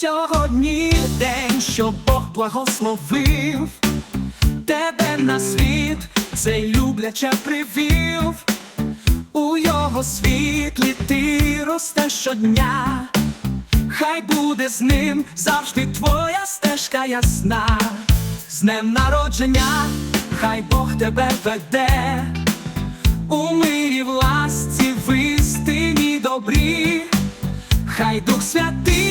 Сьогодні день, що Бог благословив тебе на світ, цей любляче привів. У його світлі ти ростеш щодня, хай буде з ним завжди твоя стежка ясна. З днем народження, хай Бог тебе веде, у мирі власті в істині добрі, хай Дух Святий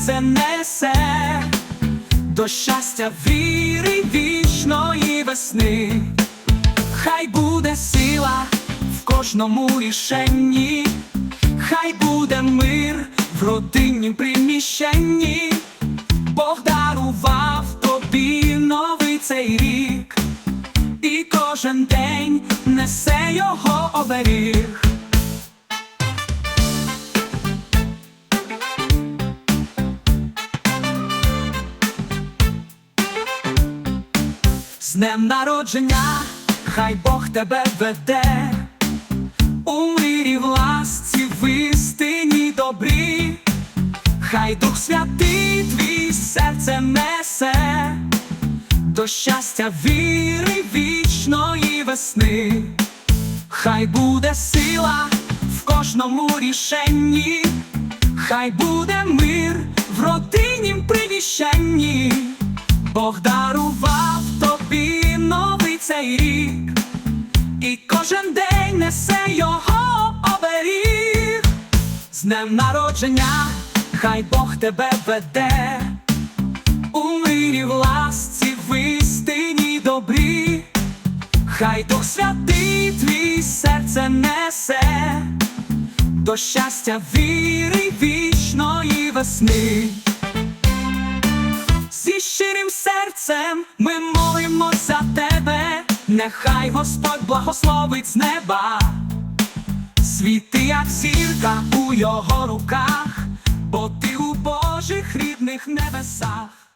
серце несе, до щастя віри вічної весни. Хай буде сила в кожному рішенні, хай буде мир в родиннім приміщенні, Бог дарував тобі новий цей рік, і кожен день несе його оберіг. Днем народження, хай Бог тебе веде, у мирі власті в істині добрі, хай Дух Святий твій серце несе, до щастя віри вічної весни, хай буде сила в кожному рішенні, хай буде мир цей рік, і кожен день несе його оберіг. З днем народження, хай Бог тебе веде, у мирі власті в істині добрі, хай Дух Святий твій серце несе, до щастя віри вічної весни. Зі щирим серцем ми молимо за тебе, нехай Господь благословить з неба, світи, як зірка у його руках, бо ти у Божих рідних небесах.